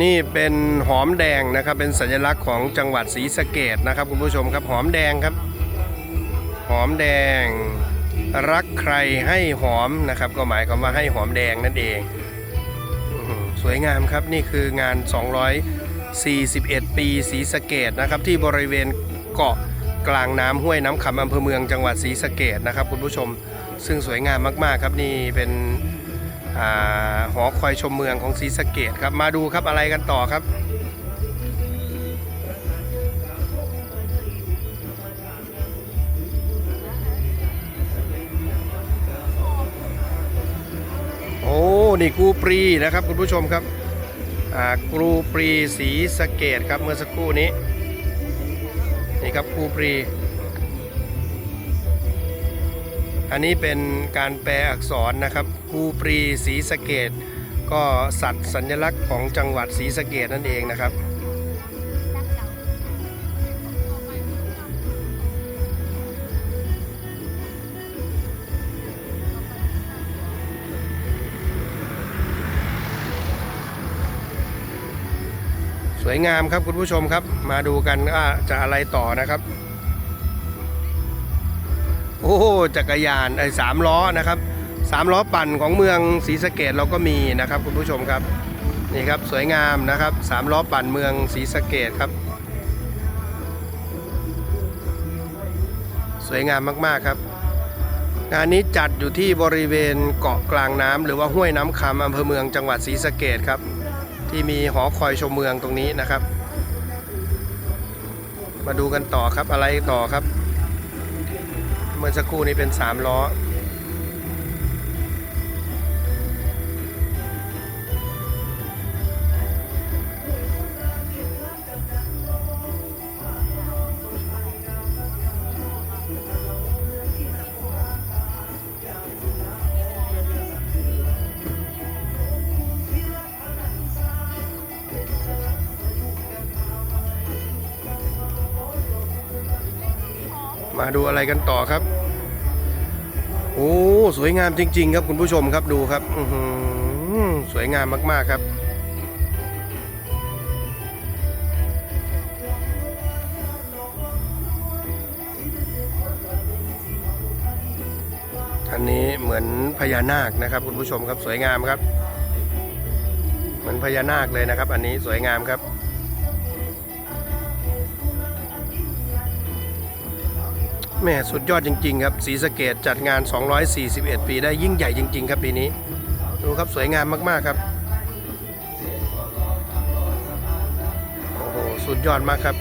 นี่เป็นหอมแดงนะครับ เป็นสัญลักษณ์ของจังหวัดศรีสะเกดนะครับคุณผู้ชมครับหอมแดงครับ หอมแดง รักใครให้หอมนะครับ ก็หมายความว่าให้หอมแดงนั่นเองสวยงามครับนี่คืองาน 241 ปีศรีสะเกดนะครับ ที่บริเวณเกาะกลางน้ำห้วยน้ำคำอำเภอเมืองจังหวัดศรีสะเกดนะครับคุณผู้ชม ซึ่งสวยงามมากๆครับนี่เป็น หอคอยชมเมืองของศรีสะเกดครับ มาดูครับอะไรกันต่อครับ โอ้นี่ครูปรีนะครับคุณผู้ชมครับอ่าครูปรีศรีสะเกดครับเมื่อสักครู่นี้ นี่ครับครูปรี อันนี้เป็นการแปลอักษรนะครับภูปรีศรีสะเกดก็สัตว์สัญลักษณ์ของจังหวัดศรีสะเกดนั่นเองนะครับสวยงามครับคุณผู้ชมครับ มาดูกันว่าจะอะไรต่อนะครับ โอ้โหจักรยานไอ้สามล้อนะครับสามล้อปั่นของเมืองศรีสะเกดเราก็มีนะครับคุณผู้ชมครับนี่ครับสวยงามนะครับสามล้อปั่นเมืองศรีสะเกดครับ สวยงามมากๆครับ งานนี้จัดอยู่ที่บริเวณเกาะกลางน้ำหรือว่าห้วยน้ำคำอำเภอเมืองจังหวัดศรีสะเกดครับ ที่มีหอคอยชมเมืองตรงนี้นะครับ มาดูกันต่อครับอะไรต่อครับ มื่อสักครู่นี้เป็น 3 ล้อ มาดูอะไรกันต่อครับ โอ้สวยงามจริง ๆ ครับคุณผู้ชมครับดูครับสวยงามมากๆครับอันนี้เหมือนพญานาคนะครับ คุณผู้ชมครับสวยงามครับ เหมือนพญานาคเลยนะครับ อันนี้สวยงามครับ แม่สุดยอดจริง ๆ ครับศรีสะเกดจัดงาน 241 ปีได้ยิ่งใหญ่จริง ๆ ครับปีนี้ ดูครับสวยงามมาก ๆ ครับ โอ้โห สุดยอดมากครับ